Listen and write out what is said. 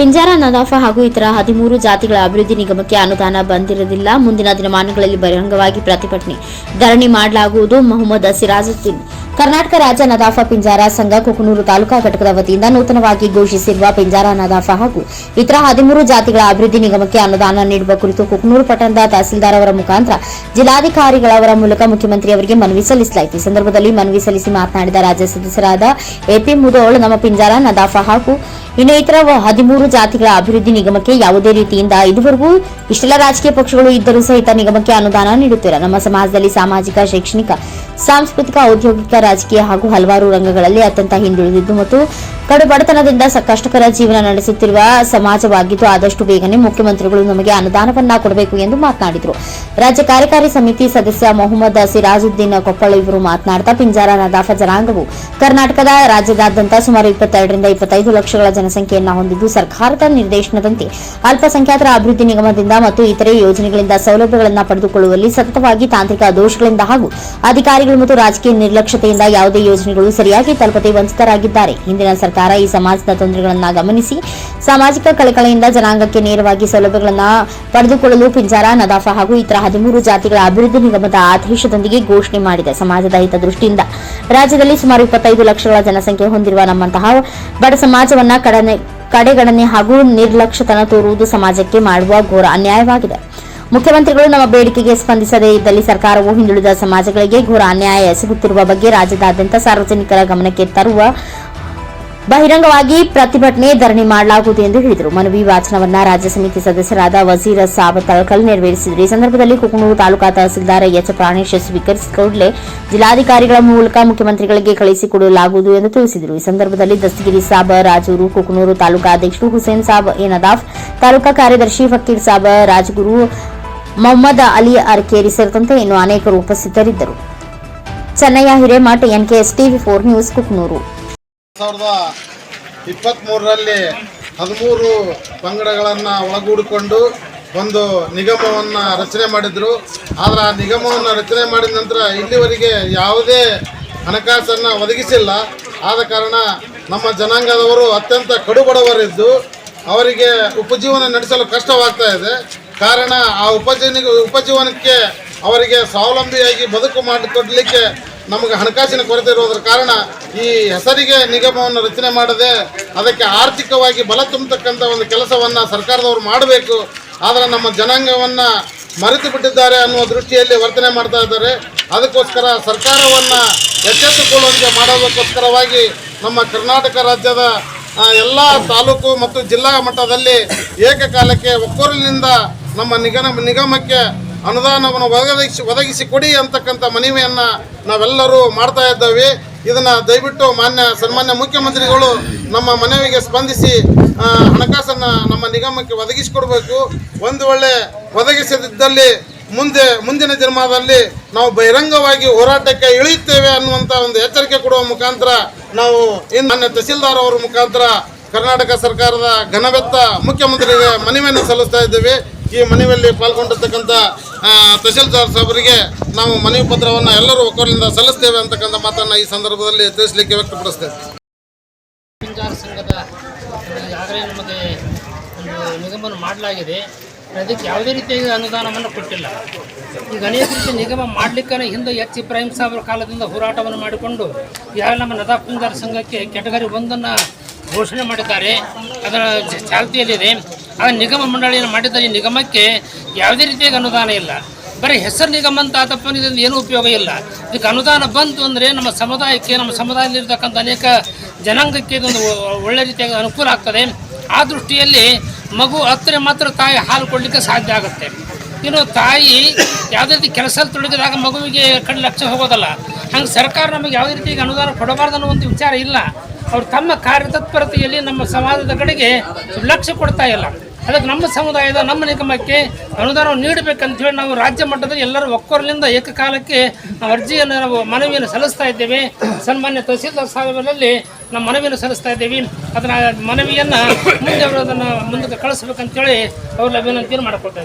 ಪಿಂಜಾರ ನದಾಫ ಹಾಗೂ ಇತರ ಹದಿಮೂರು ಜಾತಿಗಳ ಅಭಿವೃದ್ಧಿ ನಿಗಮಕ್ಕೆ ಅನುದಾನ ಬಂದಿರಲಿಲ್ಲ ಮುಂದಿನ ದಿನಮಾನಗಳಲ್ಲಿ ಬಹಿರಂಗವಾಗಿ ಪ್ರತಿಭಟನೆ ಧರಣಿ ಮಾಡಲಾಗುವುದು. ಮೊಹಮ್ಮದ್ ಸಿರಾಜುದ್ದೀನ್, ಕರ್ನಾಟಕ ರಾಜ್ಯ ನದಾಫ ಪಿಂಜಾರ ಸಂಘ ಕುಕನೂರು ತಾಲೂಕಾ ಘಟಕದ ವತಿಯಿಂದ ನೂತನವಾಗಿ ಘೋಷಿಸಿರುವ ಪಿಂಜಾರ ನದಾಫ ಹಾಗೂ ಇತರ ಹದಿಮೂರು ಜಾತಿಗಳ ಅಭಿವೃದ್ಧಿ ನಿಗಮಕ್ಕೆ ಅನುದಾನ ನೀಡುವ ಕುರಿತು ಕುಕನೂರು ಪಟ್ಟಣದ ತಹಸೀಲ್ದಾರ್ ಅವರ ಮುಖಾಂತರ ಜಿಲ್ಲಾಧಿಕಾರಿಗಳವರ ಮೂಲಕ ಮುಖ್ಯಮಂತ್ರಿ ಅವರಿಗೆ ಮನವಿ ಸಲ್ಲಿಸಲಾಯಿತು. ಸಂದರ್ಭದಲ್ಲಿ ಮನವಿ ಸಲ್ಲಿಸಿ ಮಾತನಾಡಿದ ರಾಜ್ಯ ಸದಸ್ಯರಾದ ಎಪಿ ಮುದೋಳ್, ನಮ್ಮ ಪಿಂಜಾರ ನದಾಫ ಹಾಗೂ ಇನ್ನು ಇತರ ಹದಿಮೂರು ಜಾತಿಗಳ ಅಭಿವೃದ್ಧಿ ನಿಗಮಕ್ಕೆ ಯಾವುದೇ ರೀತಿಯಿಂದ ಇದುವರೆಗೂ ಇಷ್ಟೆಲ್ಲ ರಾಜಕೀಯ ಪಕ್ಷಗಳು ಇದ್ದರೂ ಸಹಿತ ನಿಗಮಕ್ಕೆ ಅನುದಾನ ನೀಡುತ್ತಿಲ್ಲ. ನಮ್ಮ ಸಮಾಜದಲ್ಲಿ ಸಾಮಾಜಿಕ, ಶೈಕ್ಷಣಿಕ ಸಾಂಸ್ಕೃತಿಕ, ಔದ್ಯೋಗಿಕ, ರಾಜಕೀಯ ಹಾಗೂ ಹಲವಾರು ರಂಗಗಳಲ್ಲಿ ಅತ್ಯಂತ ಹಿಂದುಳಿದಿದ್ದು ಮತ್ತು ಕಡು ಬಡತನದಿಂದ ಕಷ್ಟಕರ ಜೀವನ ನಡೆಸುತ್ತಿರುವ ಸಮಾಜವಾಗಿದ್ದು ಆದಷ್ಟು ಬೇಗನೆ ಮುಖ್ಯಮಂತ್ರಿಗಳು ನಮಗೆ ಅನುದಾನವನ್ನ ಕೊಡಬೇಕು ಎಂದು ಮಾತನಾಡಿದರು. ರಾಜ್ಯ ಕಾರ್ಯಕಾರಿ ಸಮಿತಿ ಸದಸ್ಯ ಮೊಹಮ್ಮದ್ ಸಿರಾಜುದ್ದೀನ್ ಕೊಪ್ಪಳ ಇವರು ಮಾತನಾಡುತ್ತಾ ಪಿಂಜಾರ ನದಾಫ ಜನಾಂಗವು ಕರ್ನಾಟಕದ ರಾಜ್ಯದಾದ್ಯಂತ ಸುಮಾರು ಇಪ್ಪತ್ತೆರಡರಿಂದ ಇಪ್ಪತ್ತೈದು ಲಕ್ಷಗಳ ಜನಸಂಖ್ಯೆಯನ್ನ ಹೊಂದಿದ್ದು, ಸರ್ಕಾರದ ನಿರ್ದೇಶನದಂತೆ ಅಲ್ಪಸಂಖ್ಯಾತರ ಅಭಿವೃದ್ಧಿ ನಿಗಮದಿಂದ ಮತ್ತು ಇತರೆ ಯೋಜನೆಗಳಿಂದ ಸೌಲಭ್ಯಗಳನ್ನು ಪಡೆದುಕೊಳ್ಳುವಲ್ಲಿ ಸತತವಾಗಿ ತಾಂತ್ರಿಕ ದೋಷಗಳಿಂದ ಹಾಗೂ ಅಧಿಕಾರಿಗಳು ಮತ್ತು ರಾಜಕೀಯ ನಿರ್ಲಕ್ಷ್ಯತೆಯಿಂದ ಯಾವುದೇ ಯೋಜನೆಗಳು ಸರಿಯಾಗಿ ತಲುಪದೆ ವಂಚಿತರಾಗಿದ್ದಾರೆ. ಹಿಂದಿನ ಸರ್ಕಾರ ಈ ಸಮಾಜದ ತೊಂದರೆಗಳನ್ನು ಗಮನಿಸಿ, ಸಾಮಾಜಿಕ ಕಳಕಳಿಯಿಂದ ಜನಾಂಗಕ್ಕೆ ನೇರವಾಗಿ ಸೌಲಭ್ಯಗಳನ್ನು ಪಡೆದುಕೊಳ್ಳಲು ಪಿಂಜಾರ, ನದಾಫಾ ಹಾಗೂ ಇತರ ಹದಿಮೂರು ಜಾತಿಗಳ ಅಭಿವೃದ್ಧಿ ನಿಗಮದ ಆದೇಶದೊಂದಿಗೆ ಘೋಷಣೆ ಮಾಡಿದೆ ಸಮಾಜದ ಹಿತದೃಷ್ಟಿಯಿಂದ. ರಾಜ್ಯದಲ್ಲಿ ಸುಮಾರು ಇಪ್ಪತ್ತೈದು ಲಕ್ಷಗಳ ಜನಸಂಖ್ಯೆ ಹೊಂದಿರುವ ನಮ್ಮಂತಹ ಬಡ ಸಮಾಜವನ್ನ ಕಡನೆ ಕಡೆಗಣನೆ ಹಾಗೂ ನಿರ್ಲಕ್ಷ್ಯತನ ತೋರುವುದು ಸಮಾಜಕ್ಕೆ ಮಾಡುವ ಘೋರ ಅನ್ಯಾಯವಾಗಿದೆ. ಮುಖ್ಯಮಂತ್ರಿಗಳು ನಮ್ಮ ಬೇಡಿಕೆಗೆ ಸ್ಪಂದಿಸದೇ ಇದ್ದಲ್ಲಿ ಸರ್ಕಾರವು ಹಿಂದುಳಿದ ಸಮಾಜಗಳಿಗೆ ಘೋರ ಅನ್ಯಾಯ ಎಸಗುತ್ತಿರುವ ಬಗ್ಗೆ ರಾಜ್ಯದಾದ್ಯಂತ ಸಾರ್ವಜನಿಕರ ಗಮನಕ್ಕೆ ತರುವ ಬಹಿರಂಗವಾಗಿ ಪ್ರತಿಭಟನೆ ಧರಣಿ ಮಾಡಲಾಗುವುದು ಎಂದು ಹೇಳಿದರು. ಮನವಿ ವಾಚನವನ್ನ ರಾಜ್ಯ ಸಮಿತಿ ಸದಸ್ಯರಾದ ವಜೀರ ಸಾಬ್ ತಳಕಲ್ ನೆರವೇರಿಸಿದರು. ಈ ಸಂದರ್ಭದಲ್ಲಿ ಕುಕನೂರು ತಾಲೂಕಾ ತಹಸೀಲ್ದಾರ್ ಎಚ್ ಪ್ರಾಣೇಶ್ ಸ್ವೀಕರಿಸಿದ ಕೂಡಲೇ ಜಿಲ್ಲಾಧಿಕಾರಿಗಳ ಮೂಲಕ ಮುಖ್ಯಮಂತ್ರಿಗಳಿಗೆ ಕಳಿಸಿಕೊಡಲಾಗುವುದು ಎಂದು ತಿಳಿಸಿದರು. ಈ ಸಂದರ್ಭದಲ್ಲಿ ದಸ್ತಗಿರಿ ಸಾಬ್, ರಾಜೂರು, ಕುಕನೂರು ತಾಲೂಕಾ ಅಧ್ಯಕ್ಷರು ಹುಸೇನ್ ಸಾಬ್ ಎ ನದಾಫ್, ತಾಲೂಕಾ ಕಾರ್ಯದರ್ಶಿ ಫಕೀರ್ ಸಾಬ್, ರಾಜಗುರು ಮೊಹಮ್ಮದ್ ಅಲಿ ಅರ್ಕೇರಿ ಸೇರಿದಂತೆ ಇನ್ನು ಅನೇಕರು ಉಪಸ್ಥಿತರಿದ್ದರು. Chennaiah Hiremath, NKS TV four news Kuknur. ಸಾವಿರದ ಇಪ್ಪತ್ತ್ಮೂರರಲ್ಲಿ ಹದಿಮೂರು ಪಂಗಡಗಳನ್ನು ಒಳಗೂಡಿಕೊಂಡು ಒಂದು ನಿಗಮವನ್ನು ರಚನೆ ಮಾಡಿದರು. ಆದರೆ ಆ ನಿಗಮವನ್ನು ರಚನೆ ಮಾಡಿದ ನಂತರ ಇಲ್ಲಿವರೆಗೆ ಯಾವುದೇ ಹಣಕಾಸನ್ನು ಒದಗಿಸಿಲ್ಲ. ಆದ ಕಾರಣ ನಮ್ಮ ಜನಾಂಗದವರು ಅತ್ಯಂತ ಕಡುಬಡವರಿದ್ದು. ಅವರಿಗೆ ಉಪಜೀವನ ನಡೆಸಲು ಕಷ್ಟವಾಗ್ತಾ ಇದೆ. ಕಾರಣ ಆ ಉಪಜೀವನ ಉಪಜೀವನಕ್ಕೆ ಅವರಿಗೆ ಸ್ವಾವಲಂಬಿಯಾಗಿ ಬದುಕು ಮಾಡಿಕೊಡ್ಲಿಕ್ಕೆ ನಮಗೆ ಹಣಕಾಸಿನ ಕೊರತೆ ಇರುವುದರ ಕಾರಣ ಈ ಹೆಸರಿಗೆ ನಿಗಮವನ್ನು ರಚನೆ ಮಾಡದೆ ಅದಕ್ಕೆ ಆರ್ಥಿಕವಾಗಿ ಬಲ ತುಂಬತಕ್ಕಂಥ ಒಂದು ಕೆಲಸವನ್ನು ಸರ್ಕಾರದವರು ಮಾಡಬೇಕು. ಆದರೆ ನಮ್ಮ ಜನಾಂಗವನ್ನು ಮರೆತು ಬಿಟ್ಟಿದ್ದಾರೆ ಅನ್ನುವ ದೃಷ್ಟಿಯಲ್ಲಿ ವರ್ತನೆ ಮಾಡ್ತಾ ಇದ್ದಾರೆ. ಅದಕ್ಕೋಸ್ಕರ ಸರ್ಕಾರವನ್ನು ಎಚ್ಚೆತ್ತುಕೊಳ್ಳುವಂತೆ ಮಾಡೋದಕ್ಕೋಸ್ಕರವಾಗಿ ನಮ್ಮ ಕರ್ನಾಟಕ ರಾಜ್ಯದ ಎಲ್ಲ ತಾಲೂಕು ಮತ್ತು ಜಿಲ್ಲಾ ಮಟ್ಟದಲ್ಲಿ ಏಕಕಾಲಕ್ಕೆ ಒಕ್ಕೊರಲಿನಿಂದ ನಮ್ಮ ನಿಗಮ ನಿಗಮಕ್ಕೆ ಅನುದಾನವನ್ನು ಒದಗಿಸಿ ಒದಗಿಸಿ ಕೊಡಿ ಅಂತಕ್ಕಂಥ ಮನವಿಯನ್ನು ನಾವೆಲ್ಲರೂ ಮಾಡ್ತಾ ಇದ್ದೇವೆ. ಇದನ್ನು ದಯವಿಟ್ಟು ಮಾನ್ಯ ಸನ್ಮಾನ್ಯ ಮುಖ್ಯಮಂತ್ರಿಗಳು ನಮ್ಮ ಮನವಿಗೆ ಸ್ಪಂದಿಸಿ ಹಣಕಾಸನ್ನು ನಮ್ಮ ನಿಗಮಕ್ಕೆ ಒದಗಿಸಿಕೊಡ್ಬೇಕು. ಒಂದು ವೇಳೆ ಒದಗಿಸದಿದ್ದಲ್ಲಿ ಮುಂದೆ, ಮುಂದಿನ ಜನ್ಮದಲ್ಲಿ ನಾವು ಬಹಿರಂಗವಾಗಿ ಹೋರಾಟಕ್ಕೆ ಇಳಿಯುತ್ತೇವೆ ಅನ್ನುವಂಥ ಒಂದು ಎಚ್ಚರಿಕೆ ಕೊಡುವ ಮುಖಾಂತರ ನಾವು ಇನ್ನು ತಹಸೀಲ್ದಾರ್ ಅವರ ಮುಖಾಂತರ ಕರ್ನಾಟಕ ಸರ್ಕಾರದ ಘನವೆತ್ತ ಮುಖ್ಯಮಂತ್ರಿಗೆ ಮನವಿಯನ್ನು ಸಲ್ಲಿಸ್ತಾ ಇದ್ದೇವೆ. ಈ ಮನವಿಯಲ್ಲಿ ಪಾಲ್ಗೊಂಡಿರ್ತಕ್ಕಂಥ ತಹಸೀಲ್ದಾರ್ ಸಾಹೇಬರಿಗೆ ನಾವು ಮನವಿ ಪತ್ರವನ್ನು ಎಲ್ಲರೂ ಒಕ್ಕಲಿಂದ ಸಲ್ಲಿಸ್ತೇವೆ ಅಂತಕ್ಕಂಥ ಮಾತನ್ನು ಈ ಸಂದರ್ಭದಲ್ಲಿ ತಿಳಿಸಲಿಕ್ಕೆ ವ್ಯಕ್ತಪಡಿಸ್ತೇವೆ. ಪಿಂಜಾರ ಸಂಘದ ನಮಗೆ ಒಂದು ನಿಗಮವನ್ನು ಮಾಡಲಾಗಿದೆ. ಅದಕ್ಕೆ ಯಾವುದೇ ರೀತಿಯಾಗಿ ಅನುದಾನವನ್ನು ಕೊಟ್ಟಿಲ್ಲ. ಈಗ ಅನೇಕ ರೀತಿಯ ನಿಗಮ ಮಾಡಲಿಕ್ಕೆ ಹಿಂದೆ ಎಚ್ ಇಬ್ರಾಹಿಂ ಸಾಹೇಬರ ಕಾಲದಿಂದ ಹೋರಾಟವನ್ನು ಮಾಡಿಕೊಂಡು ಯಾವ ನಮ್ಮ ನದಾ ಪಿಂಜಾರ ಸಂಘಕ್ಕೆ ಕೆಟಗರಿ ಒಂದನ್ನು ಘೋಷಣೆ ಮಾಡಿದ್ದಾರೆ. ಅದರ ಚಾಲ್ತಿಯಲ್ಲಿದೆ. ಆ ನಿಗಮ ಮಂಡಳಿಯನ್ನು ಮಾಡಿದ ಈ ನಿಗಮಕ್ಕೆ ಯಾವುದೇ ರೀತಿಯಾಗಿ ಅನುದಾನ ಇಲ್ಲ. ಬರೀ ಹೆಸರು ನಿಗಮ ಅಂತ ಆತಪ್ಪ ಏನೂ ಉಪಯೋಗ ಇಲ್ಲ. ಇದಕ್ಕೆ ಅನುದಾನ ಬಂತು ಅಂದರೆ ನಮ್ಮ ಸಮುದಾಯಕ್ಕೆ, ನಮ್ಮ ಸಮುದಾಯದಲ್ಲಿರ್ತಕ್ಕಂಥ ಅನೇಕ ಜನಾಂಗಕ್ಕೆ ಇದೊಂದು ಒಳ್ಳೆ ರೀತಿಯಾಗಿ ಅನುಕೂಲ ಆಗ್ತದೆ. ಆ ದೃಷ್ಟಿಯಲ್ಲಿ ಮಗು ಹತ್ತಿರ ಮಾತ್ರ ತಾಯಿ ಹಾಲು ಕೊಡಲಿಕ್ಕೆ ಸಾಧ್ಯ ಆಗುತ್ತೆ. ಇನ್ನು ತಾಯಿ ಯಾವುದೇ ರೀತಿ ಕೆಲಸ ತೊಡಗಿದಾಗ ಮಗುವಿಗೆ ಕಡೆ ಲಕ್ಷ ಹೋಗೋದಲ್ಲ. ಹಂಗೆ ಸರ್ಕಾರ ನಮಗೆ ಯಾವುದೇ ರೀತಿಯಾಗಿ ಅನುದಾನ ಕೊಡಬಾರ್ದು ಅನ್ನೋ ಒಂದು ವಿಚಾರ ಇಲ್ಲ. ಅವರು ತಮ್ಮ ಕಾರ್ಯತತ್ಪರತೆಯಲ್ಲಿ ನಮ್ಮ ಸಮಾಜದ ಕಡೆಗೆ ಲಕ್ಷ್ಯ ಕೊಡ್ತಾ ಇಲ್ಲ. ಅದಕ್ಕೆ ನಮ್ಮ ಸಮುದಾಯದ, ನಮ್ಮ ನಿಗಮಕ್ಕೆ ಅನುದಾನವನ್ನು ನೀಡಬೇಕಂತ ಹೇಳಿ ನಾವು ರಾಜ್ಯ ಮಟ್ಟದಲ್ಲಿ ಎಲ್ಲರೂ ಒಕ್ಕೊರಲಿಂದ ಏಕಕಾಲಕ್ಕೆ ನಾವು ಅರ್ಜಿಯನ್ನು ನಾವು ಮನವಿಯನ್ನು ಸಲ್ಲಿಸ್ತಾ ಇದ್ದೇವೆ. ಸನ್ಮಾನ್ಯ ತಹಸೀಲ್ದಾರ್ ಸಾಹೇಬರಲ್ಲಿ ನಮ್ಮ ಮನವಿಯನ್ನು ಸಲ್ಲಿಸ್ತಾ ಇದ್ದೇವೆ. ಅದನ್ನ ಮನವಿಯನ್ನು ಮುಂದೆ ಅವರು ಅದನ್ನು ಮುಂದಕ್ಕೆ ಕಳಿಸ್ಬೇಕಂತೇಳಿ ಅವ್ರಲ್ಲಿ ವಿನಂತಿಯನ್ನು ಮಾಡ್ಕೊಳ್ತಾ